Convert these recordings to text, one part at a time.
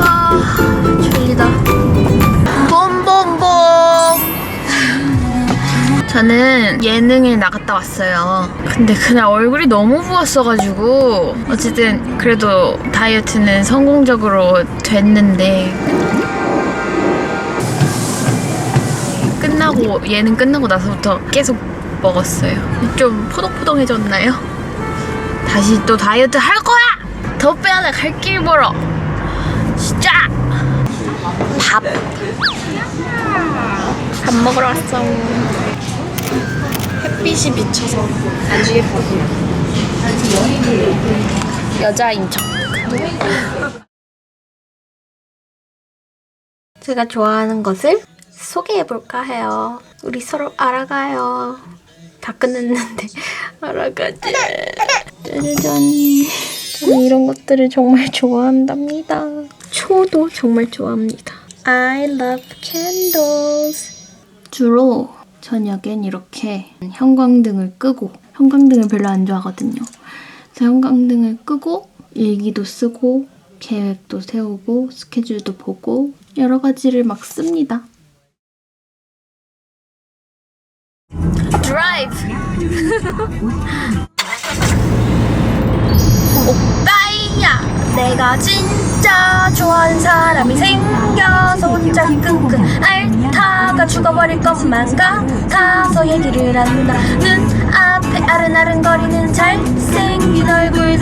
아, 졸리다. 봄봄봄. 저는 예능에 나갔다 왔어요. 근데 그날 얼굴이 너무 부었어가지고 어쨌든 그래도 다이어트는 성공적으로 됐는데 끝나고 예능 끝나고 나서부터 계속 먹었어요. 좀 포동포동해졌나요? 다시 또 다이어트 할 거야. 더 빼야 돼. 갈 길 멀어. 진짜. 밥. 밥 먹으러 왔어. 햇빛이 비쳐서 아주 예쁘고 여자인 척. 제가 좋아하는 것을 소개해볼까 해요. 우리 서로 알아가요. 다 끝냈는데 알아가지. 짜자잔. 이런 것들을 정말 좋아한답니다. 초도 정말 좋아합니다. I love candles. 주로 저녁엔 이렇게 형광등을 끄고 형광등을 별로 안 좋아하거든요. 그래서 형광등을 끄고 일기도 쓰고 계획도 세우고 스케줄도 보고 여러 가지를 막 씁니다. 드라이브. 오빠야, 내가 진 짜 좋아하는 사람이 생겨서 혼자 끙끙 앓다가 죽어버릴 것만 같아서 얘기를 한다. 눈 앞에 아른아른거리는 잘생긴 얼굴.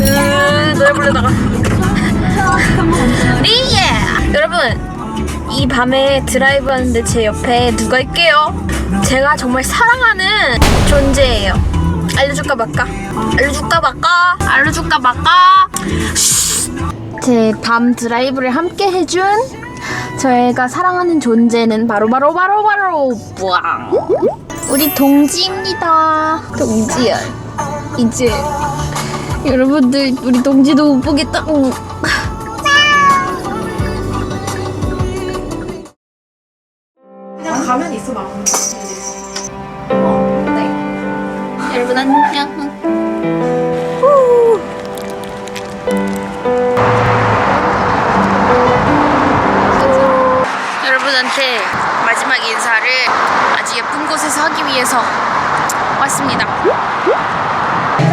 으, 노래 부르다가. 리예! 여러분, 이 밤에 드라이브 하는데 제 옆에 누가 있게요? 제가 정말 사랑하는 존재예요. 알려줄까 말까? 알려줄까 말까? 알려줄까 말까? 제 밤 드라이브를 함께 해준 저희가 사랑하는 존재는 바로 바로 바로 바로 뿌앙 우리 동지입니다. 동지야. 이제 여러분들 우리 동지도 못 보겠다. 응. 그냥 가면 있어 막. 여러분 안녕. 여러분한테 마지막 인사를 아주 예쁜 곳에서 하기 위해서 왔습니다.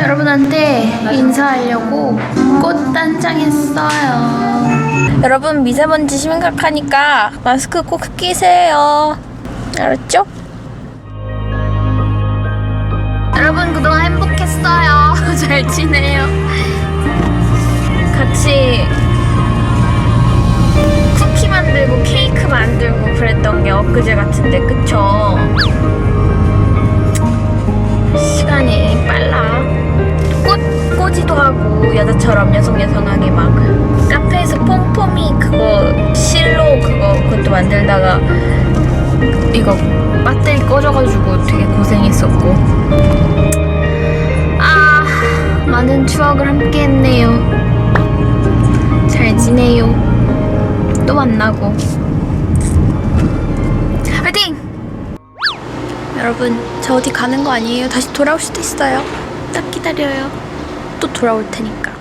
여러분한테 인사하려고 꽃 단장했어요. 여러분 미세먼지 심각하니까 마스크 꼭 끼세요. 알았죠? 여러분 그동안 행복했어요. 잘 지내요. 같이 여자처럼 여성 여성하게 막 카페에서 폼폼이 그거 실로 그거 그것도 만들다가 이거 배터리 꺼져가지고 되게 고생했었고. 아 많은 추억을 함께 했네요. 잘 지내요. 또 만나고. 화이팅! 여러분 저 어디 가는 거 아니에요? 다시 돌아올 수도 있어요. 딱 기다려요 또 돌아올 테니까